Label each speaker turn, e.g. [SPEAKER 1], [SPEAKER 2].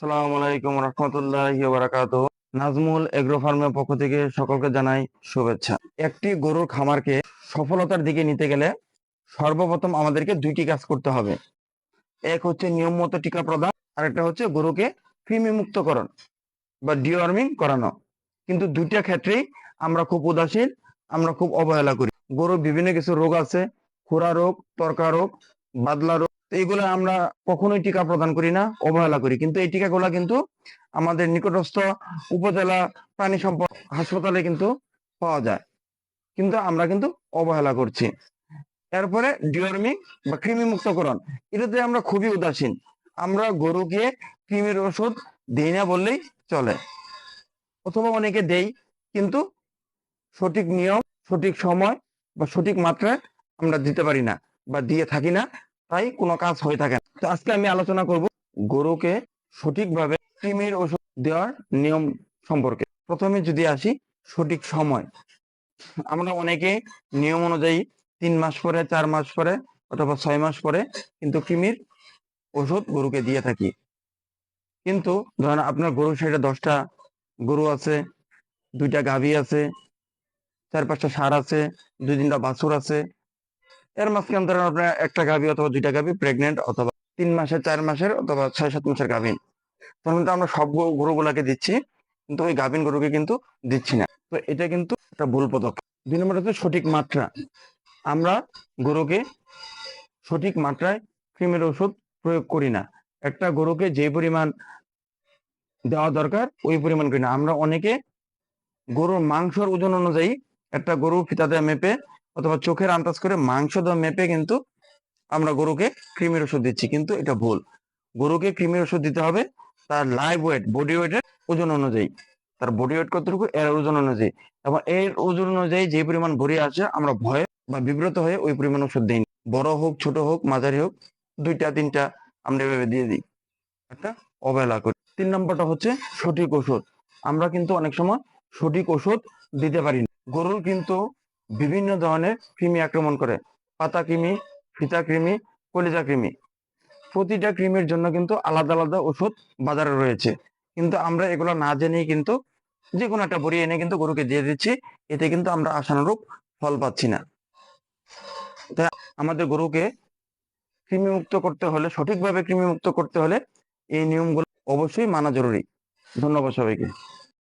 [SPEAKER 1] সালামু আলাইকুম রহমতুল্লাহ বারাকাত নাজমুল এগ্রো ফার্মের পক্ষ থেকে সকলকে জানাই শুভেচ্ছা। একটি গরুর খামারকে সফলতার দিকে নিতে গেলে সর্বপ্রথম আমাদেরকে দুইটি কাজ করতে হবে। এক হচ্ছে টিকা প্রদান আর একটা হচ্ছে গরুকে কৃমি বা ডিওয়ার্মিং করানো। কিন্তু দুইটা ক্ষেত্রেই আমরা খুব উদাসীন, আমরা খুব অবহেলা করি। গরুর বিভিন্ন কিছু রোগ আছে, খুরা রোগ, তর্কা রোগ, বাদলা রোগ এইগুলো আমরা কখনোই টিকা প্রদান করি না, অবহেলা করি। কিন্তু এই টিকাগুলা কিন্তু আমাদের নিকটস্থ উপজেলা প্রাণী সম্পদ হাসপাতালে কিন্তু পাওয়া যায়। কিন্তু আমরা কিন্তু অবহেলা করছি। এরপরে ডিওর্মিং বা কৃমি মুক্তকরণ এটাতে আমরা খুবই উদাসীন। আমরা গরুকে কৃমির ওষুধ দেই না বললেই চলে। অথবা অনেকে দেই, কিন্তু সঠিক নিয়ম, সঠিক সময় বা সঠিক মাত্রায় আমরা দিতে পারি না বা দিয়ে থাকি না। তাই কোনো কাজ হয়ে থাকে না। তো আজকে আমি আলোচনা করব গরুকে সঠিকভাবে কৃমির ওষুধ দেওয়ার নিয়ম সম্পর্কে। প্রথমে যদি আসি, সঠিক সময়। আমরা অনেকে নিয়ম অনুযায়ী তিন মাস পরে, চার মাস পরে অথবা ছয় মাস পরে কিন্তু কৃমির ওষুধ গরুকে দিয়ে থাকি। কিন্তু ধরেন আপনার গরুর সাইডে দশটা গরু আছে, দুইটা গাভী আছে, চার পাঁচটা সার আছে, দুই তিনটা বাছুর আছে এর মাঝখানে ধরেন আপনার একটা গাভী অথবা দুইটা গাভী প্রেগনেন্ট অথবা তিন মাসের, চার মাসের অথবা ছয়, সাত মাসের গাভীন তখন কিন্তু আমরা সব গরু- গরুগুলাকে দিচ্ছি, কিন্তু ওই গাভীন গরুকে কিন্তু দিচ্ছি না। তো এটা কিন্তু একটা ভুল পদক্ষেপ। দুই নম্বর হচ্ছে সঠিক মাত্রা। আমরা গরুকে সঠিক মাত্রায় ক্রিমের ওষুধ প্রয়োগ করি না। একটা গরুকে যে পরিমাণ দেওয়া দরকার, ওই পরিমাণ করি না। আমরা অনেকে গরুর মাংসর ওজন অনুযায়ী একটা গরু ফিতাতে মেপে অথবা চোখের আন্দাজ করে মাংস মেপে কিন্তু আমরা গরুকে কৃমির ওষুধ দিচ্ছি, কিন্তু এটা ভুল। গরুকে কৃমির ওষুধ দিতে হবে তার লাইভ ওয়েট বডি ওয়েটের ওজন অনুযায়ী। তার বডি ওয়েট কতটুকু? এর ওজন অনুযায়ী। এবং এর ওজন অনুযায়ী যে পরিমাণ ভরি আছে, আমরা ভয়ে বা বিব্রত হয়ে ওই পরিমাণ ওষুধ দিই বড় হোক, ছোট হোক, মাঝারি হোক, দুইটা, তিনটা আমরা এভাবে দিয়ে দিই। একটা অবহেলা করি। তিন নম্বরটা হচ্ছে সঠিক ওষুধ। আমরা কিন্তু অনেক সময় সঠিক ওষুধ দিতে পারি না। গরুর কিন্তু বিভিন্ন ধরনের কৃমি আক্রমণ করে। পাতা কৃমি, ফিতা কৃমি, কলিজা কৃমি। প্রতিটা কৃমির জন্য কিন্তু আলাদা আলাদা ওষুধ বাজারে রয়েছে। কিন্তু আমরা এগুলো না জেনেই কিন্তু যে কোনো একটা বড়ি এনে কিন্তু গরুকে দিয়ে দিচ্ছি। এতে কিন্তু আমরা আশানুরূপ ফল পাচ্ছি না। তাই আমাদের গরুকে কৃমিমুক্ত করতে হলে, সঠিকভাবে কৃমিমুক্ত করতে হলে এই নিয়মগুলো অবশ্যই মানা জরুরি। ধন্যবাদ সবাইকে।